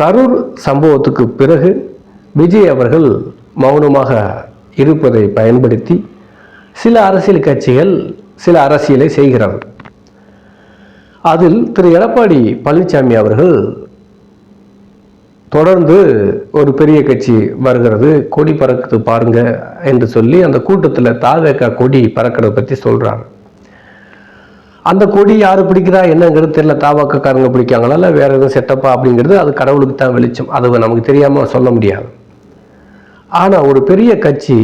கரூர் சம்பவத்துக்கு பிறகு விஜய் அவர்கள் மௌனமாக இருப்பதை பயன்படுத்தி சில அரசியல் கட்சிகள் சில அரசியலை செய்கிறார்கள். அதில் திரு. எடப்பாடி பழனிசாமி அவர்கள் தொடர்ந்து ஒரு பெரிய கட்சி வருகிறது கொடி பறக்குது பாருங்க என்று சொல்லி அந்த கூட்டத்தில் தாவேக்கா கொடி பறக்கிறத பற்றி சொல்கிறாங்க அந்த கொடி யார் பிடிக்கிறா என்னங்கிறது தெரியல. தாவாக்கக்காரங்க பிடிக்காங்களா? இல்லை வேற எதுவும் செட்டப்பா அப்படிங்கிறது அது கடவுளுக்கு தான் வெளிச்சம். அது நமக்கு தெரியாமல் சொல்ல முடியாது. ஆனால் ஒரு பெரிய கட்சி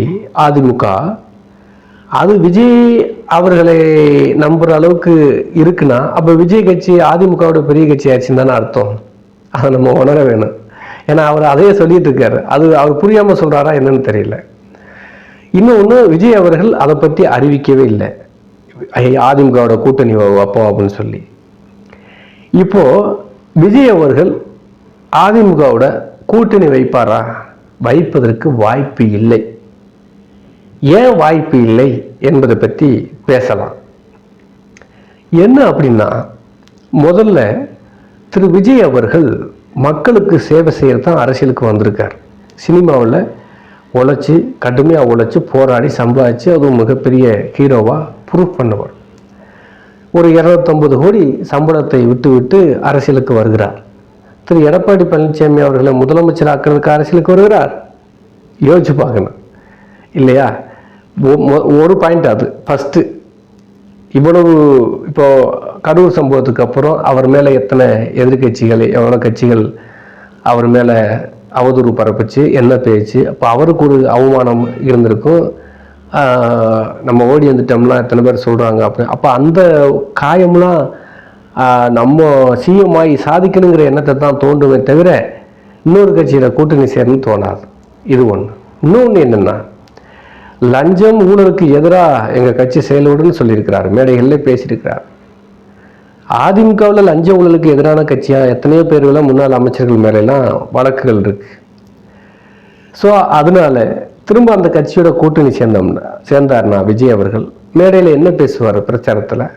அதிமுக அது விஜய் அவர்களை நம்புகிற அளவுக்கு இருக்குன்னா அப்போ விஜய் கட்சி அதிமுகவோட பெரிய கட்சி ஆச்சுன்னு தானே அர்த்தம். அதை நம்ம உணர வேணும். ஏன்னா அவர் அதையே சொல்லிட்டு இருக்காரு. அது அவர் புரியாமல் சொல்கிறாரா என்னன்னு தெரியல. இன்னொன்று விஜய் அவர்கள் அதை பற்றி அறிவிக்கவே இல்லை. அதிமுகவோட கூட்டணி அப்போ அப்படின்னு சொல்லி. இப்போ விஜய் அவர்கள் அதிமுகவோட கூட்டணி வைப்பாரா? வைப்பதற்கு வாய்ப்பு இல்லை. ஏன் வாய்ப்பு இல்லை என்பதை பற்றி பேசலாம். என்ன அப்படின்னா முதல்ல திரு விஜய் அவர்கள் மக்களுக்கு சேவை செய்ய தான் அரசியலுக்கு வந்திருக்கார். சினிமாவில் உழைச்சி கடுமையாக உழைச்சி போராடி சம்பாதிச்சு அதுவும் மிகப்பெரிய ஹீரோவாக ப்ரூஃப் பண்ணுவார். ஒரு இரநூத்தொம்பது கோடி சம்பளத்தை விட்டுவிட்டு அரசியலுக்கு வருகிறார். திரு. எடப்பாடி பழனிசாமி அவர்களை முதலமைச்சர் ஆக்கிறதுக்கு அரசியலுக்கு வருகிறார். யோசிச்சு பார்க்கணும். இல்லையா? ஒரு பாயிண்ட் அது. ஃபஸ்ட்டு இவ்வளவு இப்போ கடவுள் சம்பவத்துக்கு அப்புறம் அவர் மேலே எத்தனை எதிர்க்கட்சிகள் எவ்வளோ கட்சிகள் அவர் மேலே அவதூறு பரப்பிச்சு என்ன பேச்சு? அப்போ அவருக்கு ஒரு அவமானம் இருந்திருக்கும். நம்ம ஓடி வந்துட்டோம்லாம் எத்தனை பேர் சொல்கிறாங்க அப்படி அப்போ அந்த காயம்லாம் நம்ம சிஎம் ஆகி சாதிக்கணுங்கிற எண்ணத்தை தான் தோன்றுமே தவிர இன்னொரு கட்சியில் கூட்டணி சேரணும்னு தோணாது. இது ஒன்று இன்னொன்று என்னென்னா லஞ்சம் ஊழலுக்கு எதிராக எங்கள் கட்சி செயல்படுன்னு சொல்லியிருக்கிறார். மேடைகளில் பேசியிருக்கிறார். அதிமுகவில் லஞ்ச ஊழலுக்கு எதிரான கட்சியாக எத்தனையோ பேர்லாம் முன்னாள் அமைச்சர்கள் மேலெல்லாம் வழக்குகள் இருக்குது ஸோ அதனால திரும்ப அந்த கட்சியோட கூட்டணி சேர்ந்தோம்னா சேர்ந்தார்னா விஜய் அவர்கள் மேடையில் என்ன பேசுவார் பிரச்சாரத்தில்?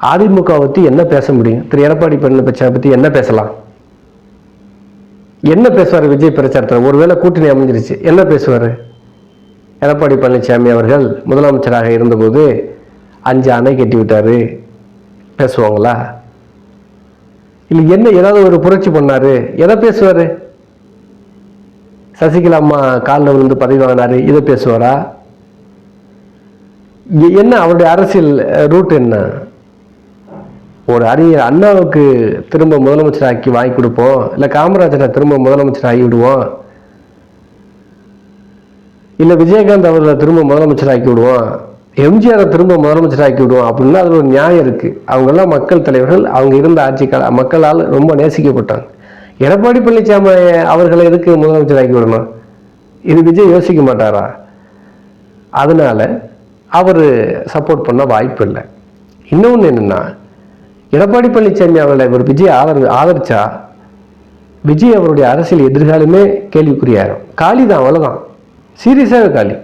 அதிமுக பற்றி என்ன பேச முடியும்? திரு எடப்பாடி பழனிசாமி பற்றி என்ன பேசலாம்? என்ன பேசுவார் விஜய் பிரச்சாரத்தில்? ஒருவேளை கூட்டணி அமைஞ்சிருச்சு என்ன பேசுவார்? எடப்பாடி பழனிசாமி அவர்கள் முதலமைச்சராக இருந்தபோது அஞ்சு அணை கட்டி விட்டார். பேசுவாங்களா? இல்லை என்ன ஏதாவது ஒரு புரட்சி பண்ணார்? எதை பேசுவார்? சசிகலா அம்மா காலில் விழுந்து பதவி வாங்கினார் இதை பேசுவாரா? என்ன அவருடைய அரசியல் ரூட் என்ன? ஒரு அறிஞர் அண்ணாவுக்கு திரும்ப முதலமைச்சர் ஆக்கி வாங்கி கொடுப்போம். இல்லை காமராஜரை திரும்ப முதலமைச்சர் ஆகி விடுவோம். இல்லை விஜயகாந்த் அவர்களை திரும்ப முதலமைச்சர் ஆக்கி விடுவோம். எம்ஜிஆரை திரும்ப முதலமைச்சர் ஆக்கி விடுவோம். அப்படின்னா அதில் ஒரு நியாயம் இருக்குது அவங்கெல்லாம் மக்கள் தலைவர்கள் அவங்க இருந்த ஆட்சி கால மக்களால் ரொம்ப நேசிக்கப்பட்டாங்க. எடப்பாடி பழனிசாமி அவர்களை எதுக்கு முதலமைச்சர் ஆக்கி விடணும்? இது விஜய் யோசிக்க மாட்டாரா? அதனால் அவர் சப்போர்ட் பண்ண வாய்ப்பு இல்லை. இன்னொன்று என்னென்னா எடப்பாடி பழனிசாமி அவர்களை இவர் விஜய் ஆதரி ஆதரிச்சா விஜய் அவருடைய அரசியல் எதிர்காலமே கேள்விக்குறியாயிரும். காலி தான் அவ்வளோதான் சீரியஸாக காலி.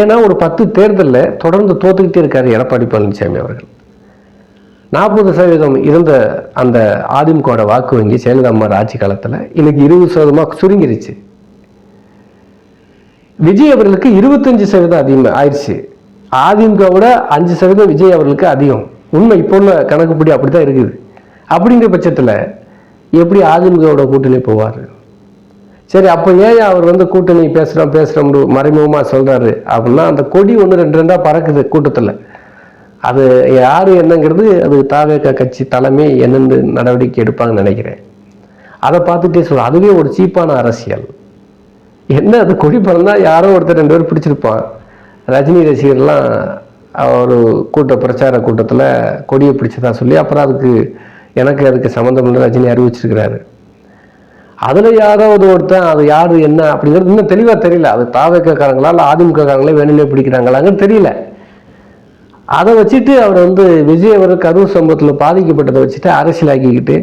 ஏன்னா ஒரு பத்து தேர்தலில் தொடர்ந்து தோத்துக்கிட்டே இருக்கார் எடப்பாடி பழனிசாமி அவர்கள். நாற்பது சதவீதம் இருந்த அந்த அதிமுகவோட வாக்கு வங்கி ஜெயலலிதா ஆட்சி காலத்தில் இன்னைக்கு இருபது சதவீதமாக சுருங்கிருச்சு. விஜய் அவர்களுக்கு இருபத்தஞ்சு சதவீதம் அதிகமாக ஆயிடுச்சு அதிமுகவோட அஞ்சு சதவீதம் விஜய் அவர்களுக்கு அதிகம். உண்மை இப்போ உள்ள கணக்குப்படி அப்படி தான் இருக்குது. அப்படிங்கிற பட்சத்தில் எப்படி அதிமுகவோட கூட்டணி போவார்? சரி அப்போ ஏன் அவர் வந்து கூட்டணி பேசுகிறோம் பேசுகிறோம்னு மறைமுகமாக சொல்கிறாரு அப்படின்னா அந்த கொடி ஒன்று ரெண்டு ரெண்டாக பறக்குது கூட்டத்தில். அது யார் என்னங்கிறது அது தாவேக கட்சி தலைமை என்னென்னு நடவடிக்கை எடுப்பாங்கன்னு நினைக்கிறேன். அதை பார்த்துட்டே சொல்ல அதுவே ஒரு சீப்பான அரசியல். என்ன அது கொடி பறந்தா யாரோ ஒருத்தர் ரெண்டு பேர் பிடிச்சிருப்பான். ரஜினி ரசிகர்லாம் ஒரு கூட்ட பிரச்சார கூட்டத்தில் கொடியை பிடிச்சதா சொல்லி அப்புறம் அதுக்கு எனக்கு அதுக்கு சம்மந்தம் இல்லை ரஜினி அறிவிச்சிருக்கிறாரு. அதில் யாராவது ஒருத்தன் அது யார் என்ன அப்படிங்கிறது இன்னும் தெளிவாக தெரியல. அது தாவக்கக்காரங்களா இல்லை அதிமுகக்காரங்களே வேணும்னே பிடிக்கிறாங்களாங்கன்னு தெரியல. அதை வச்சுட்டு அவர் வந்து விஜய் அவர் கரூர் சம்பவத்தில் பாதிக்கப்பட்டதை வச்சுட்டு அரசியலாக்கிக்கிட்டு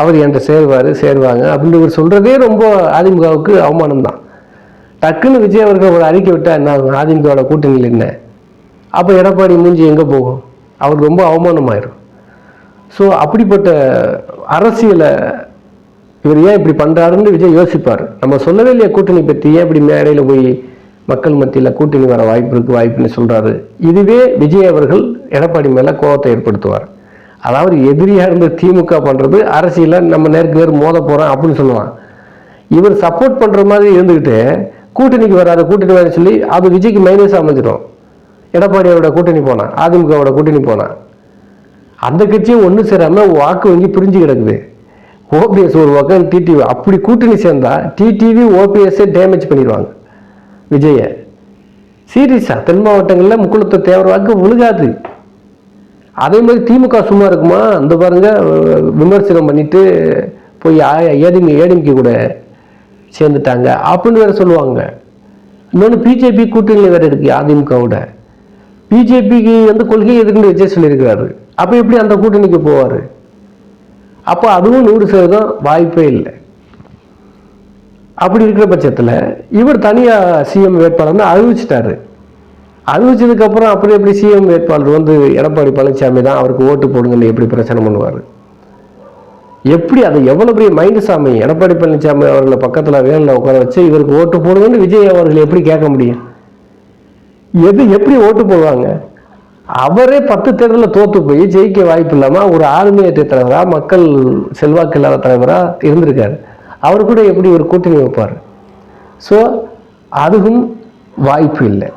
அவர் என்கிட்ட சேருவார் சேருவாங்க அப்படின்னு இவர் சொல்கிறதே ரொம்ப அதிமுகவுக்கு அவமானம் தான் டக்குன்னு விஜய் அவர்கள் ஒரு அறிக்கை விட்டால் என்ன ஆகும்? அதிமுகவோட கூட்டணியில் என்ன? அப்போ எடப்பாடி மூஞ்சி எங்கே போகும்? அவர் ரொம்ப அவமானமாயிரும். ஸோ அப்படிப்பட்ட அரசியலை இவர் ஏன் இப்படி பண்ணுறாருன்னு விஜய் யோசிப்பார். நம்ம சொல்லவே இல்லையா கூட்டணி பற்றி ஏன் இப்படி மேடையில் போய் மக்கள் மத்தியில் கூட்டணி வர வாய்ப்பு இருக்கு வாய்ப்புன்னு சொல்கிறாரு இதுவே விஜய் அவர்கள் எடப்பாடி மேலே கோபத்தை ஏற்படுத்துவார். அதாவது எதிரியாக இருந்த திமுக பண்ணுறது அரசியலில் நம்ம நேருக்கு நேர் மோத போகிறோம் அப்படின்னு சொல்லுவான் இவர் சப்போர்ட் பண்ணுற மாதிரி இருந்துக்கிட்டு கூட்டணிக்கு வராது கூட்டணி வர சொல்லி அது விஜய்க்கு மைனஸ் அமைஞ்சிடும். எடப்பாடியோட கூட்டணி போனான் அதிமுகவோட கூட்டணி போனான் அந்த கட்சியும் ஒன்று சேராமல் வாக்கு வங்கி பிரிஞ்சு கிடக்குது. ஓபிஎஸ் ஒரு பக்கம் டிடிவி அப்படி கூட்டணி சேர்ந்தால் டிடிவி ஓபிஎஸ்ஸே டேமேஜ் பண்ணிடுவாங்க. விஜய. சீரியஸா தென் மாவட்டங்களில் முக்குளத்தை தேவரவாக்கு விழுகாது. அதே மாதிரி திமுக சும்மா இருக்குமா? அந்த பாருங்க விமர்சனம் பண்ணிட்டு போய் ஏடிமி ஏடிமிக்கு கூட சேர்ந்துட்டாங்க அப்படின்னு வேற சொல்லுவாங்க. இன்னொன்று பிஜேபி கூட்டணியில் வேற இருக்கு அதிமுகவோட. பிஜேபிக்கு வந்து கொள்கை எதுக்குன்னு விஜய் சொல்லியிருக்கிறாரு. அப்போ எப்படி அந்த கூட்டணிக்கு போவார்? அப்போ அதுவும் நூறு சதவீதம் வாய்ப்பே இல்லை. அப்படி இருக்கிற பட்சத்தில் இவர் தனியாக சிஎம் வேட்பாளர்னு அறிவிச்சிட்டாரு. அறிவிச்சதுக்கப்புறம் அப்படி எப்படி சிஎம் வேட்பாளர் வந்து எடப்பாடி பழனிசாமி தான் அவருக்கு ஓட்டு போடுங்கன்னு எப்படி பிரச்சனை பண்ணுவார்? எப்படி அதை எவ்வளோ பெரிய மைண்டு சாமி? எடப்பாடி பழனிசாமி அவர்களை பக்கத்தில் வேலில் உட்கார வச்சு இவருக்கு ஓட்டு போடுங்கன்னு விஜய் அவர்கள் எப்படி கேட்க முடியும்? எது எப்படி ஓட்டு போடுவாங்க? அவரே பத்து தேர்தலில் தோற்று போய் ஜெயிக்க வாய்ப்பு இல்லாமல் ஒரு ஆளுமையற்ற தலைவராக மக்கள் செல்வாக்கு இல்லாத தலைவராக இருந்திருக்காரு. அவர் கூட எப்படி ஒரு கூட்டணி வைப்பார்? ஸோ அதுவும் வாய்ப்பு இல்லை.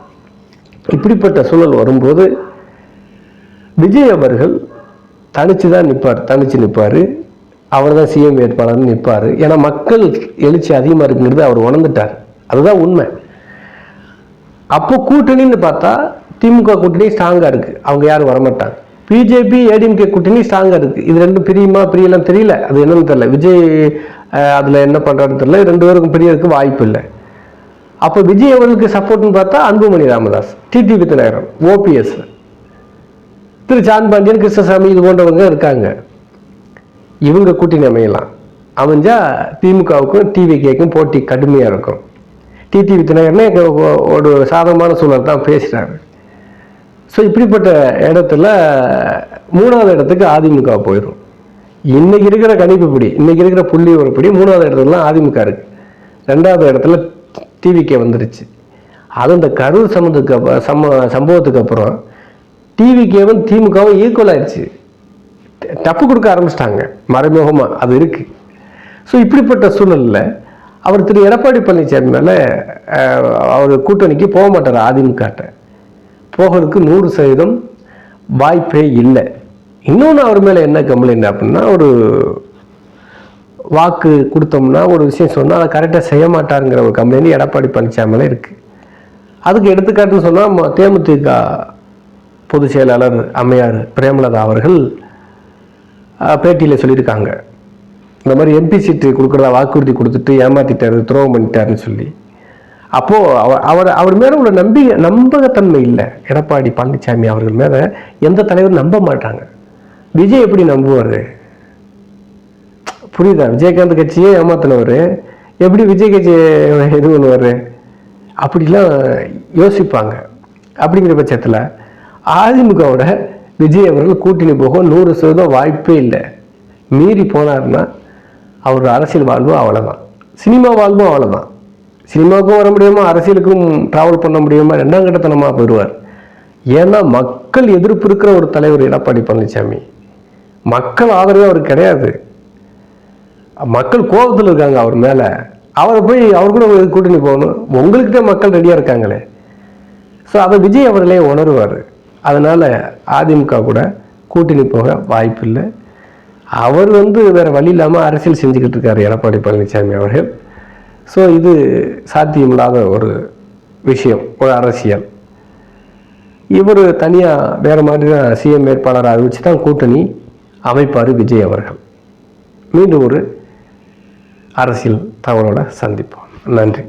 இப்படிப்பட்ட சூழல் வரும்போது விஜய் அவர்கள் தனிச்சு தான் நிற்பார் தனிச்சு நிற்பார் அவர் தான் சிஎம் வேட்பாளர்னு நிற்பார் ஏன்னா மக்கள் எழுச்சி அதிகமாக இருக்குங்கிறது அவர் உணர்ந்துட்டார். அதுதான் உண்மை. அப்போ கூட்டணின்னு பார்த்தா திமுக கூட்டணி ஸ்ட்ராங்காக இருக்கு. அவங்க யாரும் வரமாட்டாங்க. பிஜேபி ஏடிஎம்கே கூட்டணி ஸ்ட்ராங்காக இருக்கு. இது ரெண்டும் பிரியுமா பிரியலாம் தெரியல. அது என்னன்னு தெரியல. விஜய் அதில் என்ன பண்ணுறான்னு தெரியல. ரெண்டு பேருக்கும் பிரியறதுக்கு வாய்ப்பு இல்லை. அப்போ விஜய் அவர்களுக்கு சப்போர்ட்னு பார்த்தா அன்புமணி ராமதாஸ் டிடி தினகரன் ஓபிஎஸ் திரு சான் பாண்டியன் கிருஷ்ணசாமி இது போன்றவங்க இருக்காங்க. இவங்க கூட்டணி அமையலாம். அமைஞ்சா திமுகவுக்கும் டிவிகேக்கும் போட்டி கடுமையாக இருக்கும். டிடி தினகரனே ஒரு சாதகமான சூழல் தான் பேசுகிறாரு ஸோ இப்படிப்பட்ட இடத்துல மூணாவது இடத்துக்கு அதிமுக போயிடும். இன்னைக்கு இருக்கிற கணிப்பு கணிப்புப்படி இன்னைக்கு இருக்கிற புள்ளி ஒருபடி மூணாவது இடத்துல அதிமுக இருக்கு. ரெண்டாவது இடத்துல டிவிகே வந்துருச்சு. அது இந்த கரூர் சம்பந்தத்துக்கு சம சம்பவத்துக்கு அப்புறம் டிவிகேவும் திமுகவும் ஈக்குவல் ஆயிடுச்சு டப்பு கொடுக்க ஆரம்பிச்சிட்டாங்க. மறைமுகமாக அது இருக்கு. ஸோ இப்படிப்பட்ட சூழலில் அவர் திரு எடப்பாடி பழனிசாமி மேலே அவர் கூட்டணிக்கு போக மாட்டார் அதிமுகட்ட போகிறதுக்கு நூறு சதவீதம் வாய்ப்பே இல்லை. இன்னொன்று அவர் மேலே என்ன கம்ப்ளைண்ட் அப்படின்னா ஒரு வாக்கு கொடுத்தோம்னா ஒரு விஷயம் சொன்னால் அதை கரெக்டாக செய்ய மாட்டாருங்கிற ஒரு கம்ப்ளைண்ட் எடப்பாடி பழனிசாமியில் இருக்குது அதுக்கு எடுத்துக்காட்டுன்னு சொன்னால் தேமுதிக பொதுச் செயலாளர் அம்மையார் பிரேமலதா அவர்கள் பேட்டியில் சொல்லியிருக்காங்க. இந்த மாதிரி எம்பி சீட்டு கொடுக்குறதா வாக்குறுதி கொடுத்துட்டு ஏமாற்றிட்டாரு துரோகம் பண்ணிட்டாருன்னு சொல்லி. அப்போது அவர் அவர் அவர் மேலே உள்ள நம்பி நம்பகத்தன்மை இல்லை. எடப்பாடி பழனிசாமி அவர்கள் மேலே எந்த தலைவரும் நம்ப மாட்டாங்க. விஜய் எப்படி நம்புவார்? புரியுதா? விஜயகாந்த் கட்சியே ஏமாத்தினவர். எப்படி விஜய் கட்சி இது பண்ணுவார்? அப்படிலாம் யோசிப்பாங்க. அப்படிங்கிற பட்சத்தில் அதிமுகவோட விஜய் அவர்கள் கூட்டணி போக நூறு சதவீதம் வாய்ப்பே இல்லை. மீறி போனாருன்னா அவர் அரசியல் வாழ்வும் அவ்வளோதான் சினிமா வாழ்வும் அவ்வளோதான் சினிமாவுக்கும் வர முடியுமா? அரசியலுக்கும் ட்ராவல் பண்ண முடியுமா? ரெண்டாம் கட்டத்தனமாக போயிடுவார். ஏன்னா மக்கள் எதிர்ப்பு இருக்கிற ஒரு தலைவர் எடப்பாடி பழனிசாமி. மக்கள் ஆதரவே அவர் கிடையாது. மக்கள் கோபத்தில் இருக்காங்க அவர் மேலே. அவரை போய் அவர் கூட ஒரு கூட்டணி போகணும். உங்களுக்கிட்ட மக்கள் ரெடியாக இருக்காங்களே. ஸோ அதை விஜய் அவர்களே உணருவார். அதனால் அதிமுக கூட கூட்டணி போக வாய்ப்பில்லை அவர் வந்து வேறு வழி இல்லாமல் அரசியல் செஞ்சுக்கிட்டு இருக்காரு எடப்பாடி பழனிசாமி அவர்கள். ஸோ இது சாத்தியமில்லாத ஒரு விஷயம் ஒரு அரசியல். இவர் தனியாக வேறு மாதிரி தான் சிஎம் வேட்பாளரை வச்சு தான் கூட்டணி. அமைப்பார் விஜய் அவர்கள். மீண்டும் ஒரு அரசியல் தகவலோட சந்திப்போம். நன்றி.